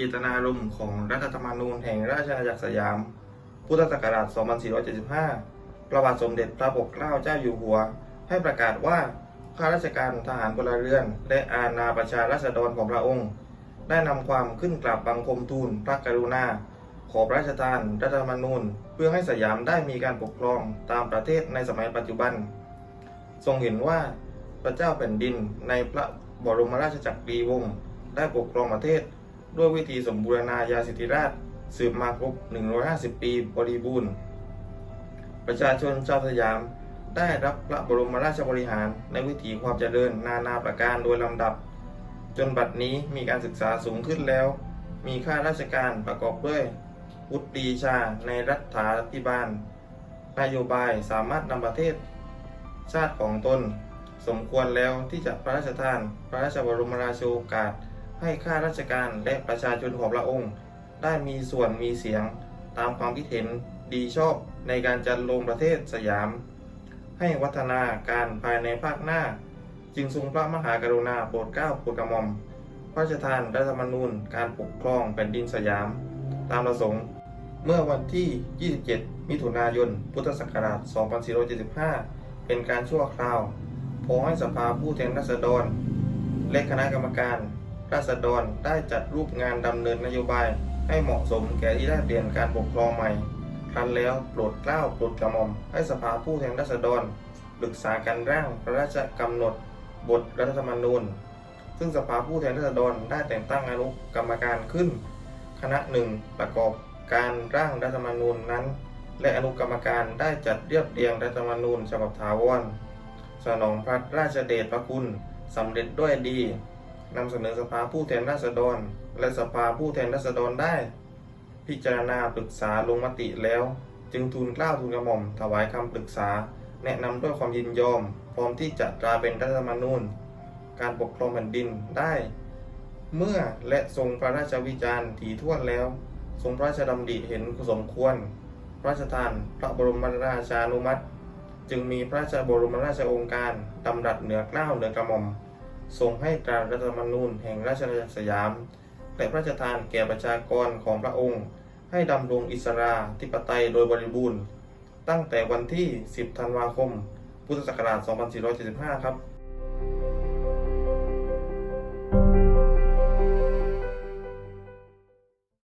จตนารมณ์ของรัฐธรรมนูญแห่งราชอาณาจักรสยาม พุทธศักราช 2475 ประวัติสมเด็จพระปกเกล้าเจ้าอยู่หัว ให้ประกาศว่าข้าราชการทหารพลเรือน และอาณาประชาราษฎรของพระองค์ ได้นำความขึ้นกราบบังคมทูลพระกรุณา ขอพระราชทานรัฐธรรมนูญ เพื่อให้สยามได้มีการปกครองตามประเทศในสมัยปัจจุบัน ทรงเห็นว่าพระเจ้าแผ่นดินในพระบรมราชจักรีวงศ์ได้ปกครองประเทศ ด้วยวิธีสมบูรณาญาสิทธิราชสืบมาครบ 150 ปีบริบูรณ์ ประชาชนชาวสยามได้รับพระบรมราชบริหารในวิถีความเจริญนานาประการโดยลำดับ จนบัดนี้มีการศึกษาสูงขึ้นแล้ว มีข้าราชการประกอบด้วยวุฒิปรีชาในรัฐาธิบาล นโยบายสามารถนำประเทศ ชาติของตน สมควรแล้วที่จะพระราชทาน พระราชบรมราโชกาส ให้ข้าราชการและประชาชนของพระองค์ ได้มีส่วนมีเสียงตามความคิดเห็นดีชอบในการจัดลงประเทศสยาม ให้วัฒนาการภายในภาคหน้า จึงทรงพระมหากรุณาโปรดเกล้าโปรดกระหม่อมพระราชทานรัฐธรรมนูญการปกครองแผ่นดินสยาม ตามประสงค์เมื่อวันที่ 27 มิถุนายน พุทธศักราช 2475 เป็นการชั่วคราวพอให้สภาผู้แทนราษฎร และคณะกรรมการ ราษฎรได้จัดรูปงานดำเนินนโยบาย ให้เหมาะสมแก่ที่ได้เปลี่ยนการปกครองใหม่ครั้นแล้วโปรดเกล้าโปรดกระหม่อมให้สภาผู้แทนราษฎรปรึกษาการร่างพระราชกำหนดบทรัฐธรรมนูญ ซึ่งสภาผู้แทนราษฎรได้แต่งตั้งอนุกรรมการขึ้น คณะหนึ่งประกอบการร่างรัฐธรรมนูญนั้น และอนุกรรมการได้จัดเรียบเรียงรัฐธรรมนูญฉบับถาวรสนองพระราชเดชพระคุณสำเร็จด้วยดี นำเสนอสภาผู้แทนราษฎร และสภาผู้แทนราษฎรได้ พิจารณาปรึกษาลงมติแล้ว จึงทูลเกล้าทูลกระหม่อม ถวายคำปรึกษา แนะนำด้วยความยินยอม พร้อมที่จะตราเป็นรัฐธรรมนูญ การปกครองแผ่นดินได้ เมื่อและทรงพระราชวิจารณ์ถี่ถ้วนแล้ว ทรงพระราชดำริเห็นสมควร พระราชทานพระบรมราชานุมัติ จึงมีพระราชบรมราชองค์การดำรัสเหนือเกล้าวเหนือกระหม่อม ทรงให้ตรารัฐธรรมนูญแห่งราชอาณาจักรสยาม และพระราชทานแก่ประชากรของพระองค์ ให้ดำรงอิสราธิปไตยโดยบริบูรณ์ ตั้งแต่วันที่ 10 ธันวาคม พุทธศักราช 2475 ครับ